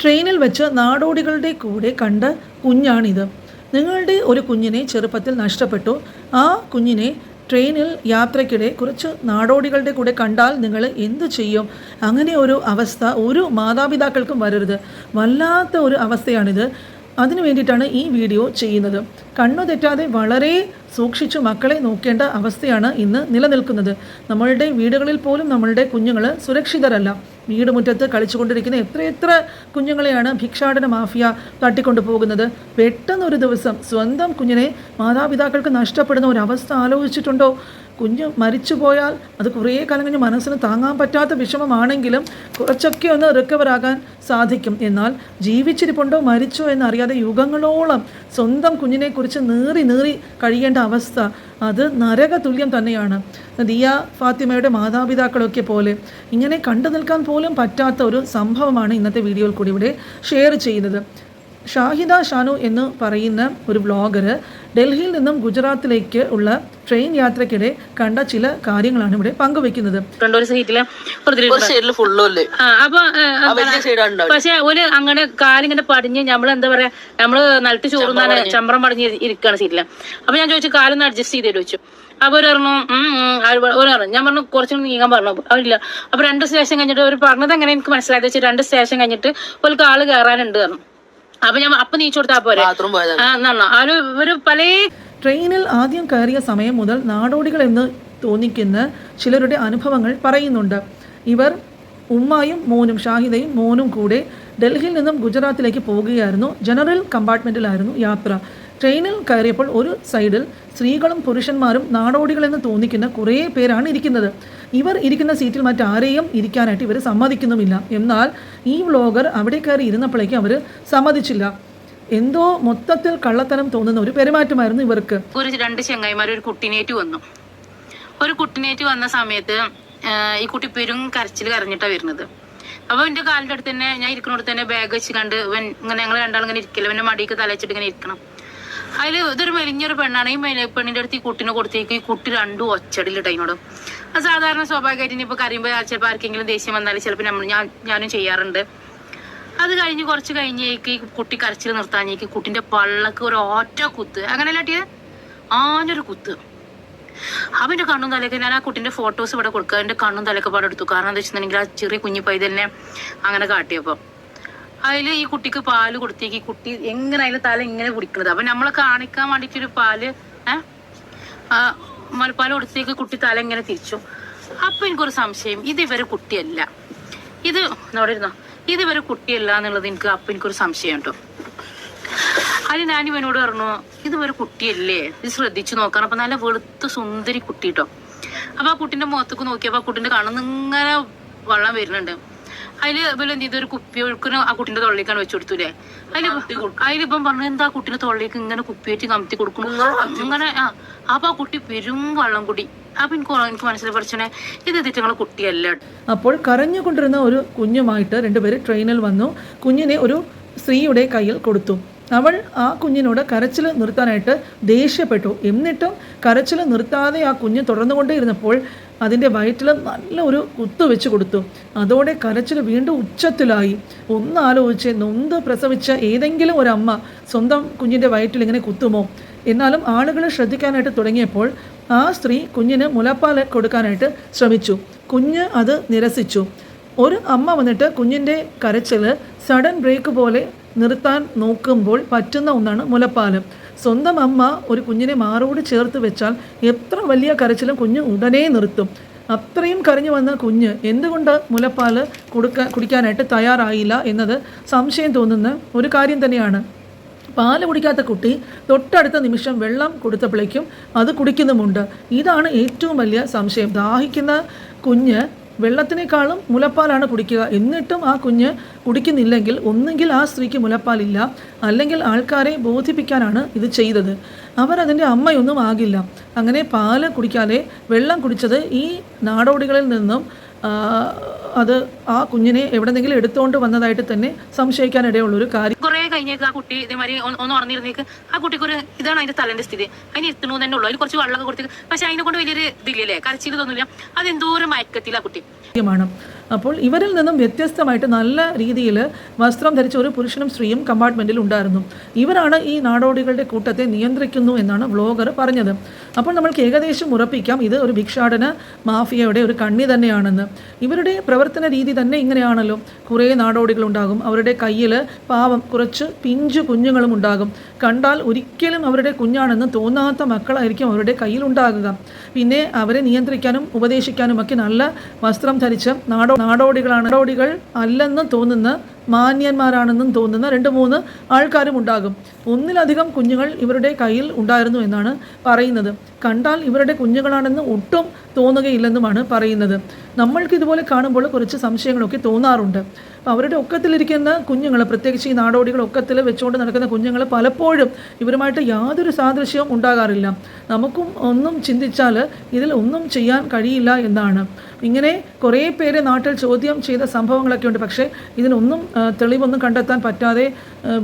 ട്രെയിനിൽ വെച്ച് നാടോടികളുടെ കൂടെ കണ്ട കുഞ്ഞാണിത്. നിങ്ങളുടെ ഒരു കുഞ്ഞിനെ ചെറുപ്പത്തിൽ നഷ്ടപ്പെട്ടു. ആ കുഞ്ഞിനെ ട്രെയിനിൽ യാത്രയ്ക്കിടെ കുറച്ച് നാടോടികളുടെ കൂടെ കണ്ടാൽ നിങ്ങൾ എന്തു ചെയ്യും? അങ്ങനെ ഒരു അവസ്ഥ ഒരു മാതാപിതാക്കൾക്കും വരരുത്. വല്ലാത്ത ഒരു അവസ്ഥയാണിത്. അതിനു വേണ്ടിയിട്ടാണ് ഈ വീഡിയോ ചെയ്യുന്നത്. കണ്ണു തെറ്റാതെ വളരെ സൂക്ഷിച്ച് മക്കളെ നോക്കേണ്ട അവസ്ഥയാണ് ഇന്ന് നിലനിൽക്കുന്നത്. നമ്മളുടെ വീടുകളിൽ പോലും നമ്മളുടെ കുഞ്ഞുങ്ങൾ സുരക്ഷിതരല്ല. വീട് മുറ്റത്ത് കളിച്ചുകൊണ്ടിരിക്കുന്ന എത്രയെത്ര കുഞ്ഞുങ്ങളെയാണ് ഭിക്ഷാടന മാഫിയ തട്ടിക്കൊണ്ടു പോകുന്നത് പെട്ടെന്നൊരു ദിവസം സ്വന്തം കുഞ്ഞിനെ മാതാപിതാക്കൾക്ക് നഷ്ടപ്പെടുന്ന ഒരവസ്ഥ ആലോചിച്ചിട്ടുണ്ടോ? കുഞ്ഞ് മരിച്ചു പോയാൽ അത് കുറേ കാലം കഴിഞ്ഞ് മനസ്സിന് താങ്ങാൻ പറ്റാത്ത വിഷമമാണെങ്കിലും കുറച്ചൊക്കെ ഒന്ന് റിക്കവർ ആകാൻ സാധിക്കും. എന്നാൽ ജീവിച്ചിരിപ്പുണ്ടോ മരിച്ചോ എന്നറിയാതെ യുഗങ്ങളോളം സ്വന്തം കുഞ്ഞിനെക്കുറിച്ച് നീറി നീറി കഴിയേണ്ട അവസ്ഥ അത് നരക തുല്യം തന്നെയാണ്. ദിയ ഫാത്തിമയുടെ മാതാപിതാക്കളൊക്കെ പോലെ ഇങ്ങനെ കണ്ടു നിൽക്കാൻ പോലും പറ്റാത്ത ഒരു സംഭവമാണ് ഇന്നത്തെ വീഡിയോയിൽ കൂടി ഇവിടെ ഷെയർ ചെയ്യുന്നത്. ഷാഹിദ ഷാനു എന്ന് പറയുന്ന ഒരു വ്ളോഗർ ഡൽഹിയിൽ നിന്നും ഗുജറാത്തിലേക്ക് ഉള്ള ട്രെയിൻ യാത്രക്കിടെ കണ്ട ചില കാര്യങ്ങളാണ് ഇവിടെ പങ്കുവെക്കുന്നത് പക്ഷെ ഒരു അങ്ങനെ കാലിങ്ങനെ പടിഞ്ഞ് നമ്മൾ എന്താ പറയാ നമ്മൾ നിലത്ത് ചോറുന്നാണ് ചമ്പ്രം പടിഞ്ഞ് ഇരിക്കാണ് സീറ്റിൽ. അപ്പൊ ഞാൻ ചോദിച്ചു കാലൊന്ന് അഡ്ജസ്റ്റ് ചെയ്ത് വെച്ചു അപ്പൊ ഒരു പറഞ്ഞു ഒരു പറഞ്ഞു. ഞാൻ പറഞ്ഞു കുറച്ചും നീങ്ങാൻ പറഞ്ഞു. അവരില്ല. അപ്പൊ രണ്ട് സ്റ്റേഷൻ കഴിഞ്ഞിട്ട് അവർ പറഞ്ഞത് എങ്ങനെ എനിക്ക് മനസ്സിലായത് വെച്ചാൽ രണ്ട് സ്റ്റേഷൻ കഴിഞ്ഞിട്ട് ഒരു കാൽ കയറാനുണ്ട് പറഞ്ഞു. അപ്പൊ ഞാൻ അപ്പൊ നീച്ചു കൊടുത്താ പോരെ? ആ ഒരു പല ട്രെയിനിൽ ആദ്യം കയറിയ സമയം മുതൽ നാടോടികൾ എന്ന് തോന്നിക്കുന്ന ചിലരുടെ അനുഭവങ്ങൾ പറയുന്നുണ്ട്. ഇവർ ഉമ്മായും മോനും ഷാഹിദയും മോനും കൂടെ ഡൽഹിയിൽ നിന്നും ഗുജറാത്തിലേക്ക് പോവുകയായിരുന്നു ജനറൽ കമ്പാർട്ട്മെന്റിലായിരുന്നു യാത്ര. ട്രെയിനിൽ കയറിയപ്പോൾ ഒരു സൈഡിൽ സ്ത്രീകളും പുരുഷന്മാരും നാടോടികളെന്ന് തോന്നിക്കുന്ന കുറേ പേരാണ് ഇരിക്കുന്നത്. ഇവർ ഇരിക്കുന്ന സീറ്റിൽ മറ്റാരെയും ഇരിക്കാനായിട്ട് ഇവർ സമ്മതിക്കുന്നുമില്ല. എന്നാൽ ഈ വ്ളോഗർ അവിടെ കയറി ഇരുന്നപ്പോഴേക്കും അവർ സമ്മതിച്ചില്ല. എന്തോ മൊത്തത്തിൽ കള്ളത്തരം തോന്നുന്ന ഒരു പെരുമാറ്റമായിരുന്നു ഇവർക്ക്. ഒരു രണ്ട് ചെങ്ങായിമാർ ഒരു കുട്ടിനേറ്റ് വന്നു. ഒരു കുട്ടിനേറ്റ് വന്ന സമയത്ത് ഈ കുട്ടി പെരും കരച്ചിൽ കരഞ്ഞിട്ടാ വരുന്നത്. അപ്പൊ എന്റെ കാലിന്റെ അടുത്ത് തന്നെ ഞാൻ ഇരിക്കുന്നിടത്ത് തന്നെ ബാഗ് വെച്ച് കണ്ട് ഇങ്ങനെ ഞങ്ങൾ രണ്ടാളും ഇങ്ങനെ ഇരിക്കില്ല പിന്നെ മടിക്ക് തലച്ചിട്ട് ഇങ്ങനെ ഇരിക്കണം. അതിൽ ഇതൊരു മെലിഞ്ഞൊരു പെണ്ണാണ്. ഈ മെലി- പെണ്ണിന്റെ അടുത്ത് ഈ കുട്ടിനെ കൊടുത്തേക്ക്. ഈ കുട്ടി രണ്ടും ഒച്ചടിലിട്ട് അതിനോട് അത് സാധാരണ സ്വാഭാവികമായിട്ട് ഇനിയിപ്പോ കറിയുമ്പോൾ ചിലപ്പോൾ ആർക്കെങ്കിലും ദേഷ്യം വന്നാൽ ചിലപ്പോൾ നമ്മൾ ഞാൻ ഞാനും ചെയ്യാറുണ്ട്. അത് കഴിഞ്ഞ് കുറച്ച് കഴിഞ്ഞേക്ക് ഈ കുട്ടി കരച്ചിൽ നിർത്താഞ്ഞേക്ക് കുട്ടിന്റെ പള്ളക്ക് ഒരു ഒറ്റ കുത്ത്. അങ്ങനെ അട്ടിയത് ആഞ്ഞൊരു കുത്ത്. അവന്റെ കണ്ണും തലയൊക്കെ ഞാൻ ആ കുട്ടിന്റെ ഫോട്ടോസ് ഇവിടെ കൊടുക്കുക. എന്റെ കണ്ണും തലയൊക്കെ പാടെ എടുത്തു. കാരണം എന്താ വെച്ചിട്ടുണ്ടെങ്കിൽ ആ ചെറിയ കുഞ്ഞു പൈതലിനെ അങ്ങനെ കാട്ടിയപ്പോ. അതിൽ ഈ കുട്ടിക്ക് പാൽ കൊടുത്തേക്ക്. ഈ കുട്ടി എങ്ങനെ അതിൽ തല ഇങ്ങനെ കുടിക്കണത് അപ്പൊ നമ്മളെ കാണിക്കാൻ വേണ്ടിട്ടൊരു പാൽ ഏഹ് മുലപ്പാൽ കൊടുത്തേക്ക് കുട്ടി തല ഇങ്ങനെ തിരിച്ചു. അപ്പൊ എനിക്കൊരു സംശയം. ഇത് ഇവരെ കുട്ടിയല്ല. ഇത് അവിടെ ഇരുന്നോ? ഇത് ഇവരെ കുട്ടിയല്ല എന്നുള്ളത് എനിക്ക് അപ്പൊ എനിക്കൊരു സംശയം കേട്ടോ അതിന് ഞാൻ ഇവനോട് പറഞ്ഞു ഇത് ഒരു കുട്ടിയല്ലേ? ഇത് ശ്രദ്ധിച്ചു നോക്കണം. അപ്പൊ നല്ല വെളുത്ത സുന്ദരി കുട്ടി കേട്ടോ അപ്പൊ ആ കുട്ടിന്റെ മുഖത്തേക്ക് നോക്കിയപ്പോ ആ കുട്ടിന്റെ കണ്ണിന്ന് ഇങ്ങനെ വെള്ളം വരുന്നുണ്ട്. അതിൽ ഇവർ എന്ത് ചെയ്തു? ഒരു കുപ്പി ഒഴുക്കിന് ആ കുട്ടിന്റെ തൊള്ളിക്കാണ് വെച്ചു കൊടുത്തൂലേ അതിൽ അതിലിപ്പം പറഞ്ഞു എന്താ കുട്ടിന്റെ തൊള്ളിക്ക് ഇങ്ങനെ കുപ്പിയേറ്റ് കമത്തി കൊടുക്കുന്നു? അങ്ങനെ ആ അപ്പൊ ആ കുട്ടി പെരും വെള്ളം കുടി. അപ്പൊ എനിക്ക് എനിക്ക് മനസ്സിൽ പറഞ്ഞേ ഇത് ഞങ്ങൾ കുട്ടിയല്ല കേട്ടോ. അപ്പോൾ കരഞ്ഞുകൊണ്ടിരുന്ന ഒരു കുഞ്ഞുമായിട്ട് രണ്ടുപേര് ട്രെയിനിൽ വന്നു. കുഞ്ഞിനെ ഒരു സ്ത്രീയുടെ കയ്യിൽ കൊടുത്തു. അവൾ ആ കുഞ്ഞിനോട് കരച്ചിൽ നിർത്താനായിട്ട് ദേഷ്യപ്പെട്ടു. എന്നിട്ടും കരച്ചിൽ നിർത്താതെ ആ കുഞ്ഞ് തുടർന്നുകൊണ്ടേയിരുന്നപ്പോൾ അതിന്റെ വയറ്റിൽ നല്ല ഒരു കുത്തു വെച്ച് കൊടുത്തു. അതോടെ കരച്ചിൽ വീണ്ടും ഉച്ചത്തിലായി. ഒന്ന് ആലോചിച്ച് നൊന്ത് പ്രസവിച്ച ഏതെങ്കിലും ഒരു അമ്മ സ്വന്തം കുഞ്ഞിന്റെ വയറ്റിൽ ഇങ്ങനെ കുത്തുമോ? എന്നാലും ആളുകൾ ശ്രദ്ധിക്കാനായിട്ട് തുടങ്ങിയപ്പോൾ ആ സ്ത്രീ കുഞ്ഞിന് മുലപ്പാൽ കൊടുക്കാനായിട്ട് ശ്രമിച്ചു. കുഞ്ഞ് അത് നിരസിച്ചു. ഒരു അമ്മ വന്നിട്ട് കുഞ്ഞിന്റെ കരച്ചിൽ സഡൻ ബ്രേക്ക് പോലെ നിർത്താൻ നോക്കുമ്പോൾ പറ്റുന്ന ഒന്നാണ് മുലപ്പാൽ. സ്വന്തം അമ്മ ഒരു കുഞ്ഞിനെ മാറോട് ചേർത്ത് വെച്ചാൽ എത്ര വലിയ കരച്ചിലും കുഞ്ഞ് ഉടനെ നിർത്തും. അത്രയും കരഞ്ഞു വന്ന കുഞ്ഞ് എന്തുകൊണ്ട് മുലപ്പാൽ കൊടുക്കാൻ കുടിക്കാനായിട്ട് തയ്യാറായില്ല എന്നത് സംശയം തോന്നുന്ന ഒരു കാര്യം തന്നെയാണ്. പാൽ കുടിക്കാത്ത കുട്ടി തൊട്ടടുത്ത നിമിഷം വെള്ളം കൊടുത്തപ്പോഴേക്കും അത് കുടിക്കുന്നുമുണ്ട്. ഇതാണ് ഏറ്റവും വലിയ സംശയം. ദാഹിക്കുന്ന കുഞ്ഞ് വെള്ളത്തിനേക്കാളും മുലപ്പാലാണ് കുടിക്കുക. എന്നിട്ടും ആ കുഞ്ഞ് കുടിക്കുന്നില്ലെങ്കിൽ ഒന്നുകിൽ ആ സ്ത്രീക്ക് മുലപ്പാലില്ല അല്ലെങ്കിൽ ആൾക്കാരെ ബോധിപ്പിക്കാനാണ് ഇത് ചെയ്തത്. അവരതിന്റെ അമ്മയൊന്നും ആകില്ല. അങ്ങനെ പാൽ കുടിക്കാതെ വെള്ളം കുടിച്ചത് ഈ നാടോടികളിൽ നിന്നും അത് ആ കുഞ്ഞിനെ എവിടെന്നെങ്കിലും എടുത്തുകൊണ്ട് വന്നതായിട്ട് തന്നെ സംശയിക്കാനിടയുള്ളൊരു കാര്യം. കഴിഞ്ഞേക്ക് ആ കുട്ടി ഇതേമാതിരി ഒന്ന് ഉറന്നിരുന്നേക്ക് ആ കുട്ടിക്കൊരു ഇതാണ് അതിന്റെ തലന്റെ സ്ഥിതി. അതിന് എത്തണു തന്നെ ഉള്ളൂ. അതിൽ കുറച്ച് വെള്ളമൊക്കെ കൊടുത്തേക്ക്. പക്ഷെ അതിനെ കൊണ്ട് വലിയൊരു ഇതില്ലേ? കരച്ചിൽ തോന്നില്ല അത് എന്തോ ഒരു മയക്കത്തിൽ ആ കുട്ടി അപ്പോൾ ഇവരിൽ നിന്നും വ്യത്യസ്തമായിട്ട് നല്ല രീതിയിൽ വസ്ത്രം ധരിച്ച ഒരു പുരുഷനും സ്ത്രീയും കമ്പാർട്ട്മെന്റിൽ ഉണ്ടായിരുന്നു. ഇവരാണ് ഈ നാടോടികളുടെ കൂട്ടത്തെ നിയന്ത്രിക്കുന്നു എന്നാണ് വ്ലോഗർ പറഞ്ഞത്. അപ്പോൾ നമ്മൾക്ക് ഏകദേശം ഉറപ്പിക്കാം ഇത് ഒരു ഭിക്ഷാടന മാഫിയയുടെ ഒരു കണ്ണി തന്നെയാണെന്ന്. ഇവരുടെ പ്രവർത്തന രീതി തന്നെ ഇങ്ങനെയാണല്ലോ. കുറേ നാടോടികളുണ്ടാകും അവരുടെ കയ്യിൽ പാവം കുറച്ച് പിഞ്ചു കുഞ്ഞുങ്ങളും ഉണ്ടാകും. കണ്ടാൽ ഒരിക്കലും അവരുടെ കുഞ്ഞാണെന്ന് തോന്നാത്ത മക്കളായിരിക്കും അവരുടെ കയ്യിലുണ്ടാകുക പിന്നെ അവരെ നിയന്ത്രിക്കാനും ഉപദേശിക്കാനും ഒക്കെ നല്ല വസ്ത്രം ധരിച്ച് നാടോ നാടോടികളാണ്. നാടോടികൾ അല്ലെന്ന് തോന്നുന്ന മാന്യന്മാരാണെന്നും തോന്നുന്ന രണ്ട് മൂന്ന് ആൾക്കാരും ഉണ്ടാകും. ഒന്നിലധികം കുഞ്ഞുങ്ങൾ ഇവരുടെ കയ്യിൽ ഉണ്ടായിരുന്നു എന്നാണ് പറയുന്നത്. കണ്ടാൽ ഇവരുടെ കുഞ്ഞുങ്ങളാണെന്ന് ഒട്ടും തോന്നുകയില്ലെന്നുമാണ് പറയുന്നത്. നമ്മൾക്ക് ഇതുപോലെ കാണുമ്പോൾ കുറച്ച് സംശയങ്ങളൊക്കെ തോന്നാറുണ്ട്. അപ്പോൾ അവരുടെ ഒക്കത്തിലിരിക്കുന്ന കുഞ്ഞുങ്ങൾ പ്രത്യേകിച്ച് ഈ നാടോടികൾ ഒക്കത്തിൽ വെച്ചുകൊണ്ട് നടക്കുന്ന കുഞ്ഞുങ്ങൾ പലപ്പോഴും ഇവരുമായിട്ട് യാതൊരു സാദൃശ്യവും ഉണ്ടാകാറില്ല. നമുക്കും ഒന്നും ചിന്തിച്ചാൽ ഇതിൽ ഒന്നും ചെയ്യാൻ കഴിയില്ല എന്നാണ്. ഇങ്ങനെ കുറേ പേര് നാട്ടിൽ ചോദ്യം ചെയ്ത സംഭവങ്ങളൊക്കെ ഉണ്ട്. പക്ഷേ ഇതിനൊന്നും തെളിവൊന്നും കണ്ടെത്താൻ പറ്റാതെ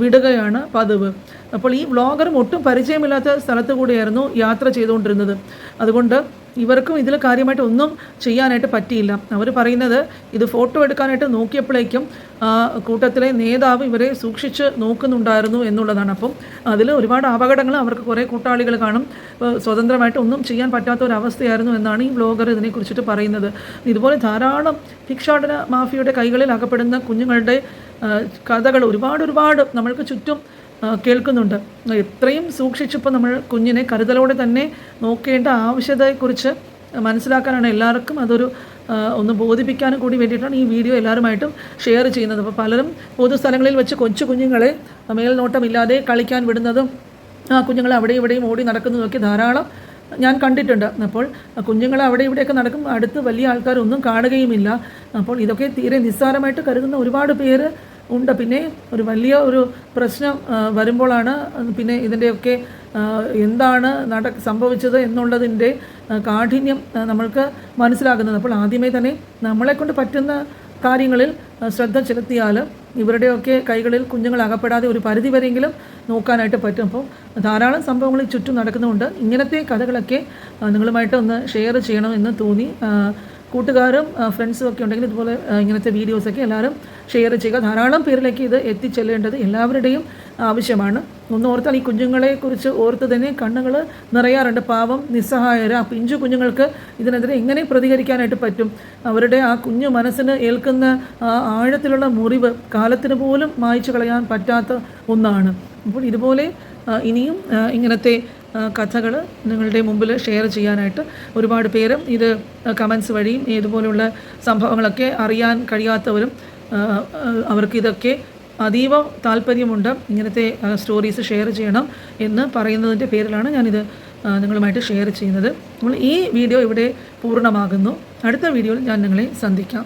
വിടുകയാണ് പതിവ്. അപ്പോൾ ഈ വ്ളോഗറും ഒട്ടും പരിചയമില്ലാത്ത സ്ഥലത്ത് കൂടിയായിരുന്നു യാത്ര ചെയ്തുകൊണ്ടിരുന്നത്. അതുകൊണ്ട് ഇവർക്കും ഇതിൽ കാര്യമായിട്ട് ഒന്നും ചെയ്യാനായിട്ട് പറ്റിയില്ല. അവർ പറയുന്നത് ഇത് ഫോട്ടോ എടുക്കാനായിട്ട് നോക്കിയപ്പോഴേക്കും കൂട്ടത്തിലെ നേതാവ് ഇവരെ സൂക്ഷിച്ച് നോക്കുന്നുണ്ടായിരുന്നു എന്നുള്ളതാണ്. അപ്പം അതിൽ ഒരുപാട് അപകടങ്ങൾ അവർക്ക് കുറേ കൂട്ടാളികൾ കാണും. സ്വതന്ത്രമായിട്ട് ഒന്നും ചെയ്യാൻ പറ്റാത്ത ഒരു അവസ്ഥയായിരുന്നു എന്നാണ് ഈ ബ്ലോഗർ ഇതിനെക്കുറിച്ചിട്ട് പറയുന്നത്. ഇതുപോലെ ധാരാളം ഭിക്ഷാടന മാഫിയയുടെ കൈകളിൽ അകപ്പെടുന്ന കുഞ്ഞുങ്ങളുടെ കഥകൾ ഒരുപാട് ഒരുപാട് നമ്മൾക്ക് ചുറ്റും കേൾക്കുന്നുണ്ട്. എത്രയും സൂക്ഷിച്ചിപ്പോൾ നമ്മൾ കുഞ്ഞിനെ കരുതലോടെ തന്നെ നോക്കേണ്ട ആവശ്യതയെക്കുറിച്ച് മനസ്സിലാക്കാനാണ് എല്ലാവർക്കും അതൊരു ഒന്ന് ബോധിപ്പിക്കാനും കൂടി വേണ്ടിയിട്ടാണ് ഈ വീഡിയോ എല്ലാവരുമായിട്ടും ഷെയർ ചെയ്യുന്നത്. അപ്പോൾ പലരും പൊതുസ്ഥലങ്ങളിൽ വെച്ച് കൊച്ചു കുഞ്ഞുങ്ങളെ മേൽനോട്ടമില്ലാതെ കളിക്കാൻ വിടുന്നതും ആ കുഞ്ഞുങ്ങളെ അവിടെ ഇവിടെയും ഓടി നടക്കുന്നതൊക്കെ ധാരാളം ഞാൻ കണ്ടിട്ടുണ്ട്. അപ്പോൾ കുഞ്ഞുങ്ങൾ അവിടെ ഇവിടെയൊക്കെ നടക്കും അടുത്ത് വലിയ ആൾക്കാരൊന്നും കാണുകയുമില്ല. അപ്പോൾ ഇതൊക്കെ തീരെ നിസ്സാരമായിട്ട് കരുതുന്ന ഒരുപാട് പേര് ഉണ്ട്. പിന്നെ ഒരു വലിയ ഒരു പ്രശ്നം വരുമ്പോഴാണ് പിന്നെ ഇതിന്റെയൊക്കെ എന്താണ് നട സംഭവിച്ചത് എന്നുള്ളതിന്റെ കാഠിന്യം നമ്മൾക്ക് മനസ്സിലാകുന്നത്. അപ്പോൾ ആദ്യമേ തന്നെ നമ്മളെക്കൊണ്ട് പറ്റുന്ന കാര്യങ്ങളിൽ ശ്രദ്ധ ചെലുത്തിയാൽ ഇവരുടെയൊക്കെ കൈകളിൽ കുഞ്ഞുങ്ങൾ അകപ്പെടാതെ ഒരു പരിധി വരെയെങ്കിലും നോക്കാനായിട്ട് പറ്റും. അപ്പോൾ ധാരാളം സംഭവങ്ങൾ ചുറ്റും നടക്കുന്നുണ്ട് ഇങ്ങനത്തെ കഥകളൊക്കെ നിങ്ങളുമായിട്ട് ഒന്ന് ഷെയർ ചെയ്യണമെന്ന് തോന്നി. കൂട്ടുകാരും ഫ്രണ്ട്സും ഒക്കെ ഉണ്ടെങ്കിൽ ഇതുപോലെ ഇങ്ങനത്തെ വീഡിയോസൊക്കെ എല്ലാവരും ഷെയർ ചെയ്യുക. ധാരാളം പേരിലേക്ക് ഇത് എത്തിച്ചെല്ലേണ്ടത് എല്ലാവരുടെയും ആവശ്യമാണ്. ഒന്ന് ഓർത്താൽ ഈ കുഞ്ഞുങ്ങളെക്കുറിച്ച് ഓർത്ത് തന്നെ കണ്ണുകൾ നിറയാറുണ്ട്. പാവം നിസ്സഹായര ആ പിഞ്ചു കുഞ്ഞുങ്ങൾക്ക് ഇതിനെതിരെ എങ്ങനെ പ്രതികരിക്കാനായിട്ട് പറ്റും? അവരുടെ ആ കുഞ്ഞു മനസ്സിന് ഏൽക്കുന്ന ആ ആഴത്തിലുള്ള മുറിവ് കാലത്തിന് പോലും മായ്ച്ചു കളയാൻ പറ്റാത്ത ഒന്നാണ്. അപ്പോൾ ഇതുപോലെ ഇനിയും ഇങ്ങനത്തെ കഥകൾ നിങ്ങളുടെ മുമ്പിൽ ഷെയർ ചെയ്യാനായിട്ട് ഒരുപാട് പേരും ഇത് കമൻസ് വഴിയും ഇതുപോലുള്ള സംഭവങ്ങളൊക്കെ അറിയാൻ കഴിയാത്തവരും അവർക്കിതൊക്കെ അതീവ താല്പര്യമുണ്ട്. ഇങ്ങനത്തെ സ്റ്റോറീസ് ഷെയർ ചെയ്യണം എന്ന് പറയുന്നതിന്റെ പേരിലാണ് ഞാനിത് നിങ്ങളുമായിട്ട് ഷെയർ ചെയ്യുന്നത്. നമ്മൾ ഈ വീഡിയോ ഇവിടെ പൂർണമാകുന്നു. അടുത്ത വീഡിയോയിൽ ഞാൻ നിങ്ങളെ സന്ധിക്കാം.